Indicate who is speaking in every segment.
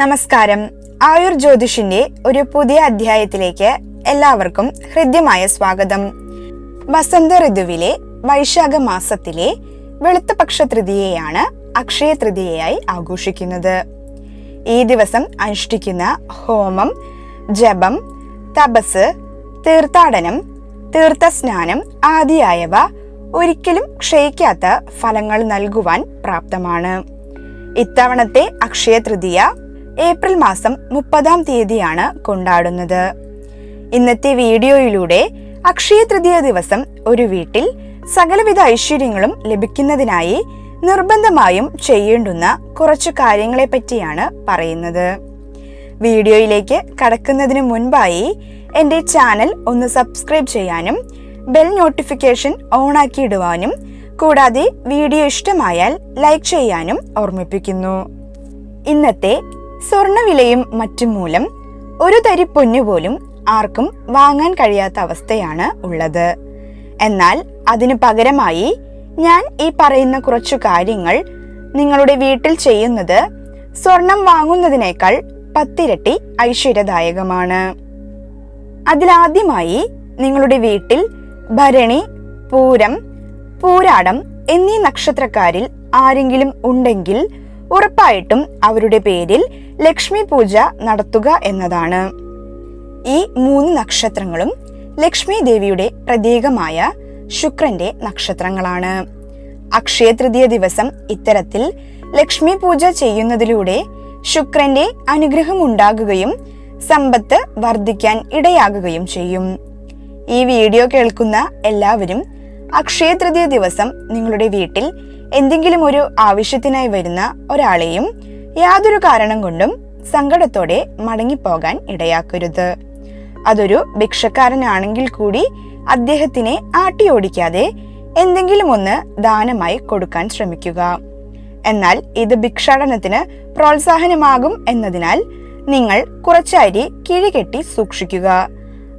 Speaker 1: നമസ്കാരം. ആയുർ ജ്യോതിഷിന്റെ ഒരു പുതിയ അധ്യായത്തിലേക്ക് എല്ലാവർക്കും ഹൃദ്യമായ സ്വാഗതം. വസന്ത ഋതുവിലെ വൈശാഖ മാസത്തിലെ വെളുത്തപക്ഷ തൃതീയയാണ് അക്ഷയ തൃതീയയായി ആഘോഷിക്കുന്നത്. ഈ ദിവസം അനുഷ്ഠിക്കുന്ന ഹോമം ജപം തപസ് തീർത്ഥാടനം തീർത്ഥസ്നാനം ആദിയായവ ഒരിക്കലും ക്ഷയിക്കാത്ത ഫലങ്ങൾ നൽകുവാൻ പ്രാപ്തമാണ്. ഇത്തവണത്തെ അക്ഷയ തൃതീയ ഏപ്രിൽ മാസം മുപ്പതാം തീയതിയാണ് കൊണ്ടാടുന്നത്. ഇന്നത്തെ വീഡിയോയിലൂടെ അക്ഷയ തൃതീയ ദിവസം ഒരു വീട്ടിൽ സകലവിധ ഐശ്വര്യങ്ങളും ലഭിക്കുന്നതിനായി നിർബന്ധമായും ചെയ്യേണ്ടുന്ന കുറച്ച് കാര്യങ്ങളെ പറ്റിയാണ് പറയുന്നത്. വീഡിയോയിലേക്ക് കടക്കുന്നതിന് മുൻപായി എന്റെ ചാനൽ ഒന്ന് സബ്സ്ക്രൈബ് ചെയ്യാനും ബെൽ നോട്ടിഫിക്കേഷൻ ഓണാക്കി ഇടുവാനും കൂടാതെ വീഡിയോ ഇഷ്ടമായാൽ ലൈക്ക് ചെയ്യാനും ഓർമ്മിപ്പിക്കുന്നു. ഇന്നത്തെ സ്വർണവിലയും മറ്റും മൂലം ഒരു തരി പൊന്നു പോലും ആർക്കും വാങ്ങാൻ കഴിയാത്ത അവസ്ഥയാണ് ഉള്ളത്. എന്നാൽ അതിനു പകരമായി ഞാൻ ഈ പറയുന്ന കുറച്ചു കാര്യങ്ങൾ നിങ്ങളുടെ വീട്ടിൽ ചെയ്യുന്നത് സ്വർണം വാങ്ങുന്നതിനേക്കാൾ പത്തിരട്ടി ഐശ്വര്യദായകമാണ്. അതിലാദ്യമായി നിങ്ങളുടെ വീട്ടിൽ ഭരണി പൂരം പൂരാടം എന്നീ നക്ഷത്രക്കാരിൽ ആരെങ്കിലും ഉണ്ടെങ്കിൽ ഉറപ്പായിട്ടും അവരുടെ പേരിൽ ലക്ഷ്മി പൂജ നടത്തുക എന്നതാണ്. ഈ മൂന്ന് നക്ഷത്രങ്ങളും ലക്ഷ്മി ദേവിയുടെ പ്രതീകമായ ശുക്രന്റെ നക്ഷത്രങ്ങളാണ്. അക്ഷയ തൃതീയ ദിവസം ഇത്തരത്തിൽ ലക്ഷ്മി പൂജ ചെയ്യുന്നതിലൂടെ ശുക്രന്റെ അനുഗ്രഹം ഉണ്ടാകുകയും സമ്പത്ത് വർദ്ധിക്കാൻ ഇടയാകുകയും ചെയ്യും. ഈ വീഡിയോ കേൾക്കുന്ന എല്ലാവരും അക്ഷയ തൃതീയ ദിവസം നിങ്ങളുടെ വീട്ടിൽ എന്തെങ്കിലും ഒരു ആവശ്യത്തിനായി വരുന്ന ഒരാളെയും യാതൊരു കാരണം കൊണ്ടും സങ്കടത്തോടെ മടങ്ങിപ്പോകാൻ ഇടയാക്കരുത്. അതൊരു ഭിക്ഷക്കാരനാണെങ്കിൽ കൂടി അദ്ദേഹത്തിനെ ആട്ടിയോടിക്കാതെ എന്തെങ്കിലും ഒന്ന് ദാനമായി കൊടുക്കാൻ ശ്രമിക്കുക. എന്നാൽ ഇത് ഭിക്ഷാടനത്തിന് പ്രോത്സാഹനമാകും എന്നതിനാൽ നിങ്ങൾ കുറച്ചരി കിഴികെട്ടി സൂക്ഷിക്കുക.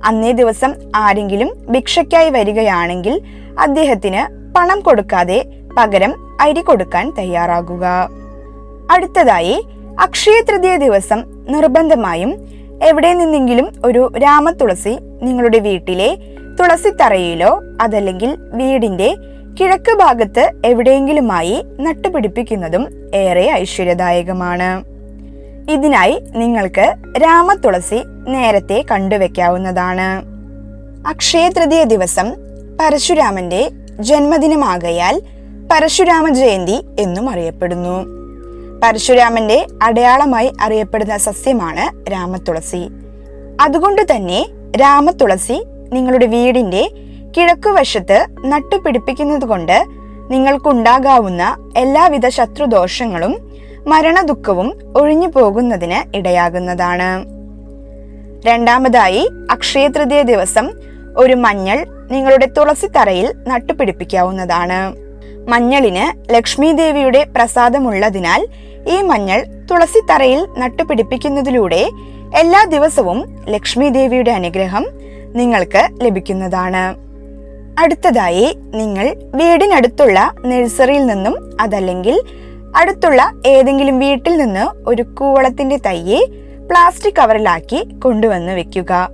Speaker 1: അന്നേ ദിവസം ആരെങ്കിലും ഭിക്ഷയ്ക്കായി വരികയാണെങ്കിൽ അദ്ദേഹത്തിന് പണം കൊടുക്കാതെ പകരം അരി കൊടുക്കാൻ തയ്യാറാകുക. അടുത്തതായി അക്ഷയ തൃതീയ ദിവസം നിർബന്ധമായും എവിടെ നിന്നെങ്കിലും ഒരു രാമതുളസി നിങ്ങളുടെ വീട്ടിലെ തുളസിത്തറയിലോ അതല്ലെങ്കിൽ വീടിന്റെ കിഴക്ക് ഭാഗത്ത് എവിടെയെങ്കിലുമായി നട്ടുപിടിപ്പിക്കുന്നതും ഏറെ ഐശ്വര്യദായകമാണ്. ഇതിനായി നിങ്ങൾക്ക് രാമതുളസി നേരത്തെ കണ്ടുവെക്കാവുന്നതാണ്. അക്ഷയ തൃതീയ ദിവസം പരശുരാമന്റെ ജന്മദിനമാകയാൽ പരശുരാമ ജയന്തി എന്നും അറിയപ്പെടുന്നു. പരശുരാമന്റെ അടയാളമായി അറിയപ്പെടുന്ന സസ്യമാണ് രാമതുളസി. അതുകൊണ്ട് തന്നെ രാമതുളസി നിങ്ങളുടെ വീടിന്റെ കിഴക്കുവശത്ത് നട്ടുപിടിപ്പിക്കുന്നത് കൊണ്ട് നിങ്ങൾക്കുണ്ടാകാവുന്ന എല്ലാവിധ ശത്രുദോഷങ്ങളും മരണദുഃഖവും ഒഴിഞ്ഞു പോകുന്നതിന് ഇടയാകുന്നതാണ്. രണ്ടാമതായി അക്ഷയതൃതീയ ദിവസം ഒരു മഞ്ഞൾ നിങ്ങളുടെ തുളസി തറയിൽ നട്ടുപിടിപ്പിക്കാവുന്നതാണ്. മഞ്ഞളിന് ലക്ഷ്മി ദേവിയുടെ പ്രസാദമുള്ളതിനാൽ ഈ മഞ്ഞൾ തുളസിത്തറയിൽ നട്ടുപിടിപ്പിക്കുന്നതിലൂടെ എല്ലാ ദിവസവും ലക്ഷ്മി ദേവിയുടെ അനുഗ്രഹം നിങ്ങൾക്ക് ലഭിക്കുന്നതാണ്. അടുത്തതായി നിങ്ങൾ വീടിനടുത്തുള്ള നഴ്സറിയിൽ നിന്നും അതല്ലെങ്കിൽ അടുത്തുള്ള ഏതെങ്കിലും വീട്ടിൽ നിന്ന് ഒരു കൂവളത്തിന്റെ തയ്യെ പ്ലാസ്റ്റിക് കവറിലാക്കി കൊണ്ടുവന്ന് വെക്കുക.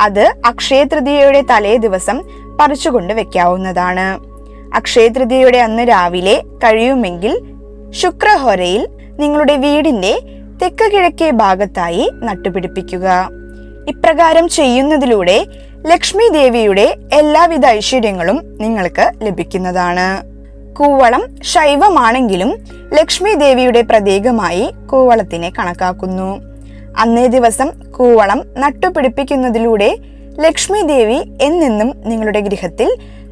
Speaker 1: അത് അക്ഷയ തൃതീയയുടെ തലേ ദിവസം പറിച്ചുകൊണ്ട് വെക്കാവുന്നതാണ്. അക്ഷയ തൃതീയയുടെ അന്ന് രാവിലെ കഴിയുമെങ്കിൽ ശുക്രഹോരയിൽ നിങ്ങളുടെ വീടിന്റെ തെക്ക് കിഴക്കേ ഭാഗത്തായി നട്ടുപിടിപ്പിക്കുക. ഇപ്രകാരം ചെയ്യുന്നതിലൂടെ ലക്ഷ്മി ദേവിയുടെ എല്ലാവിധ ഐശ്വര്യങ്ങളും നിങ്ങൾക്ക് ലഭിക്കുന്നതാണ്. കൂവളം ശൈവമാണെങ്കിലും ലക്ഷ്മി ദേവിയുടെ പ്രതീകമായി കൂവളത്തിനെ കണക്കാക്കുന്നു. അന്നേ ദിവസം കൂവളം നട്ടുപിടിപ്പിക്കുന്നതിലൂടെ ലക്ഷ്മി ദേവി എന്നെന്നും നിങ്ങളുടെ ഗൃഹത്തിൽ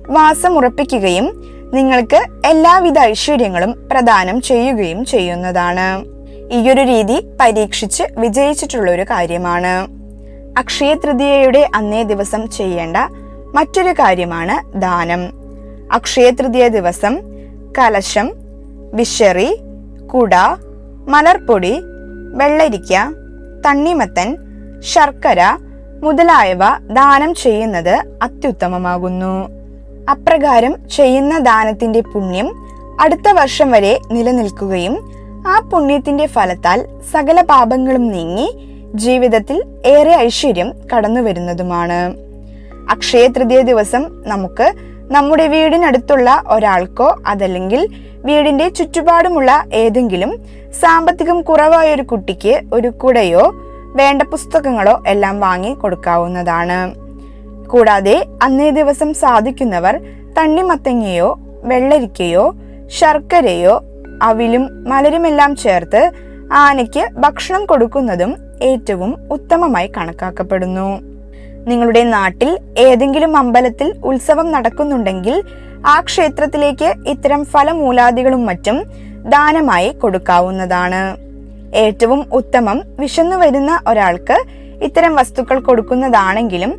Speaker 1: വാസമുറപ്പിക്കുകയും നിങ്ങൾക്ക് എല്ലാവിധ ഐശ്വര്യങ്ങളും പ്രദാനം ചെയ്യുകയും ചെയ്യുന്നതാണ്. ഈയൊരു രീതി പരീക്ഷിച്ച് വിജയിച്ചിട്ടുള്ള ഒരു കാര്യമാണ്. അക്ഷയ തൃതീയയുടെ അന്നേ ദിവസം ചെയ്യേണ്ട മറ്റൊരു കാര്യമാണ് ദാനം. അക്ഷയ തൃതീയ ദിവസം കലശം വിശറി കുട മലർപ്പൊടി വെള്ളരിക്ക തണ്ണിമത്തൻ ശർക്കര മുതലായവ ദാനം ചെയ്യുന്നത് അത്യുത്തമമാകുന്നു. അപ്രകാരം ചെയ്യുന്ന ദാനത്തിന്റെ പുണ്യം അടുത്ത വർഷം വരെ നിലനിൽക്കുകയും ആ പുണ്യത്തിന്റെ ഫലത്താൽ സകല പാപങ്ങളും നീങ്ങി ജീവിതത്തിൽ ഏറെ ഐശ്വര്യം കടന്നു വരുന്നതുമാണ്. അക്ഷയ തൃതീയ ദിവസം നമുക്ക് നമ്മുടെ വീടിനടുത്തുള്ള ഒരാൾക്കോ അതല്ലെങ്കിൽ വീടിന്റെ ചുറ്റുപാടുമുള്ള ഏതെങ്കിലും സാമ്പത്തികം കുറവായ ഒരു കുട്ടിക്ക് ഒരു കുടയോ വേണ്ട പുസ്തകങ്ങളോ എല്ലാം വാങ്ങി കൊടുക്കാവുന്നതാണ്. കൂടാതെ അന്നേ ദിവസം സാധിക്കുന്നവർ തണ്ണിമത്തങ്ങയോ വെള്ളരിക്കയോ ശർക്കരയോ അവിലും മലരുമെല്ലാം ചേർത്ത് ആനയ്ക്ക് ഭക്ഷണം കൊടുക്കുന്നതും ഏറ്റവും ഉത്തമമായി കണക്കാക്കപ്പെടുന്നു. നിങ്ങളുടെ നാട്ടിൽ ഏതെങ്കിലും അമ്പലത്തിൽ ഉത്സവം നടക്കുന്നുണ്ടെങ്കിൽ ആ ക്ഷേത്രത്തിലേക്ക് ഇത്തരം ഫലമൂലാദികളും മറ്റും ദാനമായി കൊടുക്കാവുന്നതാണ്. ഏറ്റവും ഉത്തമം വിശന്നു വരുന്ന ഒരാൾക്ക് ഇത്തരം വസ്തുക്കൾ കൊടുക്കുന്നതാണെങ്കിലും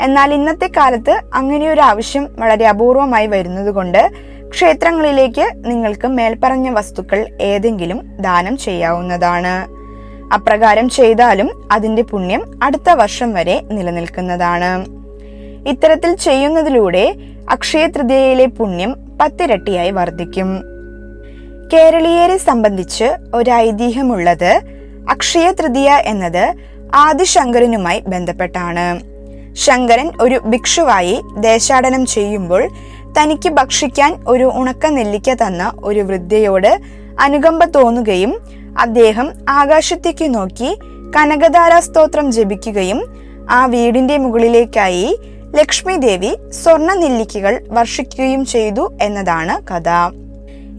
Speaker 1: എന്നാൽ ഇന്നത്തെ കാലത്ത് അങ്ങനെയൊരു ആവശ്യം വളരെ അപൂർവമായി വരുന്നതുകൊണ്ട് ക്ഷേത്രങ്ങളിലേക്ക് നിങ്ങൾക്ക് മേൽപ്പറഞ്ഞ വസ്തുക്കൾ ഏതെങ്കിലും ദാനം ചെയ്യാവുന്നതാണ്. അപ്രകാരം ചെയ്താലും അതിന്റെ പുണ്യം അടുത്ത വർഷം വരെ നിലനിൽക്കുന്നതാണ്. ഇത്തരത്തിൽ ചെയ്യുന്നതിലൂടെ അക്ഷയ തൃതീയയിലെ പുണ്യം പത്തിരട്ടിയായി വർദ്ധിക്കും. കേരളീയരെ സംബന്ധിച്ച് ഒരു ഐതിഹ്യമുള്ളത് അക്ഷയ തൃതീയ എന്നത് ആദിശങ്കരനുമായി ബന്ധപ്പെട്ടാണ്. ശങ്കരൻ ഒരു ഭിക്ഷുവായി ദേശാടനം ചെയ്യുമ്പോൾ തനിക്ക് ഭക്ഷിക്കാൻ ഒരു ഉണക്ക നെല്ലിക്ക തന്ന ഒരു വൃദ്ധയോട് അനുകമ്പ തോന്നുകയും അദ്ദേഹം ആകാശത്തേക്ക് നോക്കി കനകധാര സ്തോത്രം ജപിക്കുകയും ആ വീടിന്റെ മുകളിലേക്കായി ലക്ഷ്മി ദേവി സ്വർണ നെല്ലിക്കകൾ വർഷിക്കുകയും ചെയ്തു എന്നതാണ് കഥ.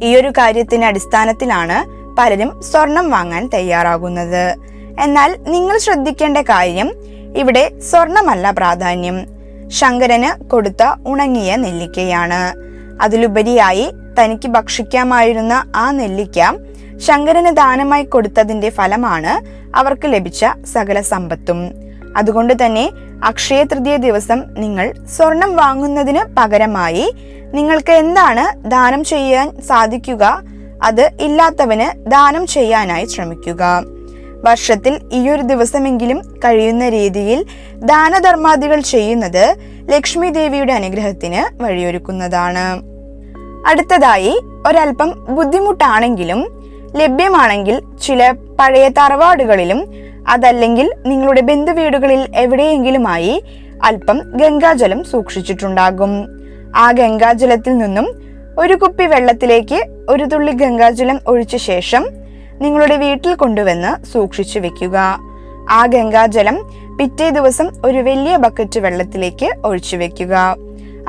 Speaker 1: ഈ ഒരു കാര്യത്തിന്റെ അടിസ്ഥാനത്തിലാണ് പലരും സ്വർണം വാങ്ങാൻ തയ്യാറാകുന്നത്. എന്നാൽ നിങ്ങൾ ശ്രദ്ധിക്കേണ്ട കാര്യം ഇവിടെ സ്വർണമല്ല പ്രാധാന്യം. ശങ്കരന് കൊടുത്ത ഉണങ്ങിയ നെല്ലിക്കയാണ്. അതിലുപരിയായി തനിക്ക് ഭക്ഷിക്കാമായിരുന്ന ആ നെല്ലിക്ക ശങ്കരന് ദാനമായി കൊടുത്തതിന്റെ ഫലമാണ് അവർക്ക് ലഭിച്ച സകല സമ്പത്തും. അതുകൊണ്ട് തന്നെ അക്ഷയ തൃതീയ ദിവസം നിങ്ങൾ സ്വർണം വാങ്ങുന്നതിന് പകരമായി നിങ്ങൾക്ക് എന്താണ് ദാനം ചെയ്യാൻ സാധിക്കുക? അത് ഇല്ലാത്തവന് ദാനം ചെയ്യാനായി ശ്രമിക്കുക. വർഷത്തിൽ ഈയൊരു ദിവസമെങ്കിലും കഴിയുന്ന രീതിയിൽ ദാനധർമാദികൾ ചെയ്യുന്നത് ലക്ഷ്മി ദേവിയുടെ അനുഗ്രഹത്തിന് വഴിയൊരുക്കുന്നതാണ്. അടുത്തതായി ഒരൽപ്പം ബുദ്ധിമുട്ടാണെങ്കിലും ലഭ്യമാണെങ്കിൽ ചില പഴയ തറവാടുകളിലും അതല്ലെങ്കിൽ നിങ്ങളുടെ ബന്ധുവീടുകളിൽ എവിടെയെങ്കിലുമായി അല്പം ഗംഗാജലം സൂക്ഷിച്ചിട്ടുണ്ടാകും. ആ ഗംഗാജലത്തിൽ നിന്നും ഒരു കുപ്പി വെള്ളത്തിലേക്ക് ഒരു തുള്ളി ഗംഗാജലം ഒഴിച്ച ശേഷം നിങ്ങളുടെ വീട്ടിൽ കൊണ്ടുവന്ന് സൂക്ഷിച്ചു വെക്കുക. ആ ഗംഗാജലം പിറ്റേ ദിവസം ഒരു വലിയ ബക്കറ്റ് വെള്ളത്തിലേക്ക് ഒഴിച്ചു വെക്കുക.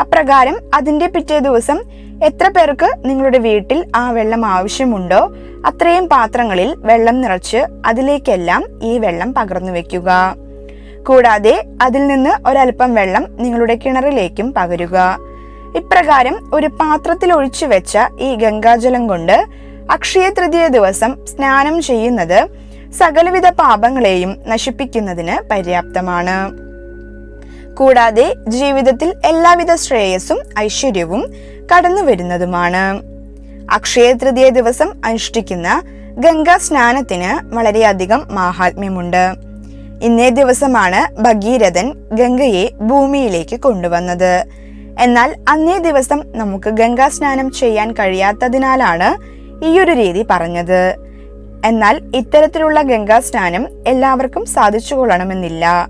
Speaker 1: അപ്രകാരം അതിന്റെ പിറ്റേ ദിവസം എത്ര പേർക്ക് നിങ്ങളുടെ വീട്ടിൽ ആ വെള്ളം ആവശ്യമുണ്ടോ അത്രയും പാത്രങ്ങളിൽ വെള്ളം നിറച്ച് അതിലേക്കെല്ലാം ഈ വെള്ളം പകർന്നു വെക്കുക. കൂടാതെ അതിൽ നിന്ന് ഒരൽപ്പം വെള്ളം നിങ്ങളുടെ കിണറിലേക്കും പകരുക. ഇപ്രകാരം ഒരു പാത്രത്തിൽ ഒഴിച്ചു വെച്ച ഈ ഗംഗാജലം കൊണ്ട് അക്ഷയ തൃതീയ ദിവസം സ്നാനം ചെയ്യുന്നത് സകലവിധ പാപങ്ങളെയും നശിപ്പിക്കുന്നതിന് പര്യാപ്തമാണ്. കൂടാതെ ജീവിതത്തിൽ എല്ലാവിധ ശ്രേയസ്സും ഐശ്വര്യവും കടന്നു വരുന്നതുമാണ്. അക്ഷയ തൃതീയ ദിവസം അനുഷ്ഠിക്കുന്ന ഗംഗാ സ്നാനത്തിന് വളരെയധികം മാഹാത്മ്യമുണ്ട്. ഇന്നേ ദിവസമാണ് ഭഗീരഥൻ ഗംഗയെ ഭൂമിയിലേക്ക് കൊണ്ടുവന്നത്. എന്നാൽ അന്നേ ദിവസം നമുക്ക് ഗംഗാ സ്നാനം ചെയ്യാൻ കഴിയാത്തതിനാലാണ് ഈ ഒരു രീതി പറഞ്ഞത്. എന്നാൽ ഇത്തരത്തിലുള്ള ഗംഗാ സ്നാനം എല്ലാവർക്കും സാധിച്ചു കൊള്ളണമെന്നില്ല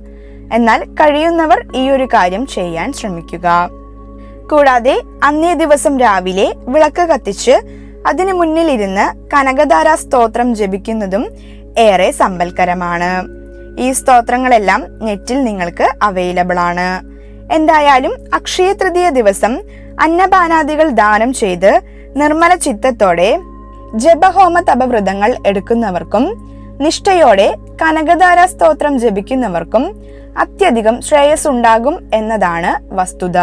Speaker 1: എന്നാൽ കഴിയുന്നവർ ഈ ഒരു കാര്യം ചെയ്യാൻ ശ്രമിക്കുക. കൂടാതെ അന്നേ ദിവസം രാവിലെ വിളക്ക് കത്തിച്ച് അതിനു മുന്നിലിരുന്ന് കനകധാര സ്തോത്രം ജപിക്കുന്നതും ഏറെ സമ്പൽക്കരമാണ്. ഈ സ്തോത്രങ്ങളെല്ലാം നെറ്റിൽ നിങ്ങൾക്ക് അവൈലബിൾ ആണ് എന്തായാലും അക്ഷയ തൃതീയ ദിവസം അന്നപാനാദികൾ ദാനം ചെയ്ത് നിർമ്മല ചിത്തത്തോടെ ജപഹോമ തപവ്രതങ്ങൾ എടുക്കുന്നവർക്കും നിഷ്ഠയോടെ കനകധാര സ്തോത്രം ജപിക്കുന്നവർക്കും അത്യധികം ശ്രേയസ് ഉണ്ടാകും എന്നതാണ് വസ്തുത.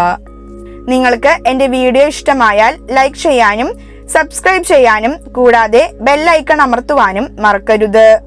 Speaker 1: നിങ്ങൾക്ക് എന്റെ വീഡിയോ ഇഷ്ടമായാൽ ലൈക്ക് ചെയ്യാനും സബ്സ്ക്രൈബ് ചെയ്യാനും കൂടാതെ ബെല്ലൈക്കൺ അമർത്തുവാനും മറക്കരുത്.